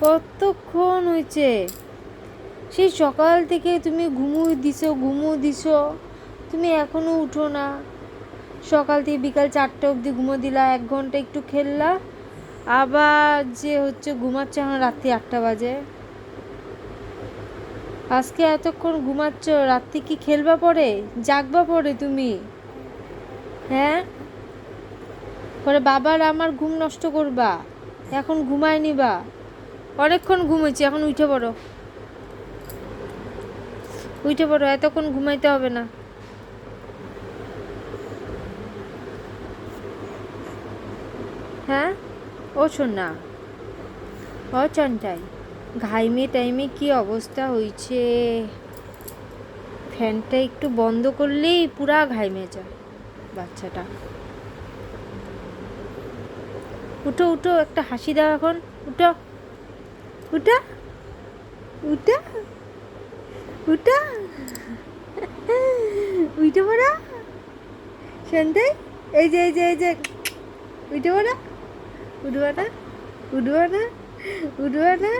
কতক্ষণ হয়েছে? সেই সকাল থেকে তুমি ঘুমুই দিছো ঘুমু দিছো। তুমি এখনও উঠো না। সকাল থেকে বিকাল চারটে অবধি ঘুমো দিলা, এক ঘণ্টা একটু খেললা। আবার যে হচ্ছে ঘুমাচ্ছে এখন রাত্রি আটটা বাজে। আজকে এতক্ষণ ঘুমাচ্ছ, রাত্রি কি খেলবা পরে? জাগবা পরে তুমি? হ্যাঁ? পরে বাবার আমার ঘুম নষ্ট করবা। এখন ঘুমায় নিবা অনেকক্ষণ ঘুমেছি এখন উঠে পড়ো। উঠে পড়ো, এতক্ষণ ঘুমাইতে হবে না। হ্যাঁ? ও শোন না ও চন্টাই, ঘাইমে টাইমে কি অবস্থা হয়েছে ফ্যানটা একটু বন্ধ করলেই পুরা ঘাইমে যায় বাচ্চাটা। উঠো উঠো, একটা হাসি দাও এখন। উঠো। উঠা। উঠা। উঠা। উঠে পড়া। সন্ধ্যায় এই যে এই যে এই যে। উঠে পড়া। উঠবা না উঠবা না উঠবা না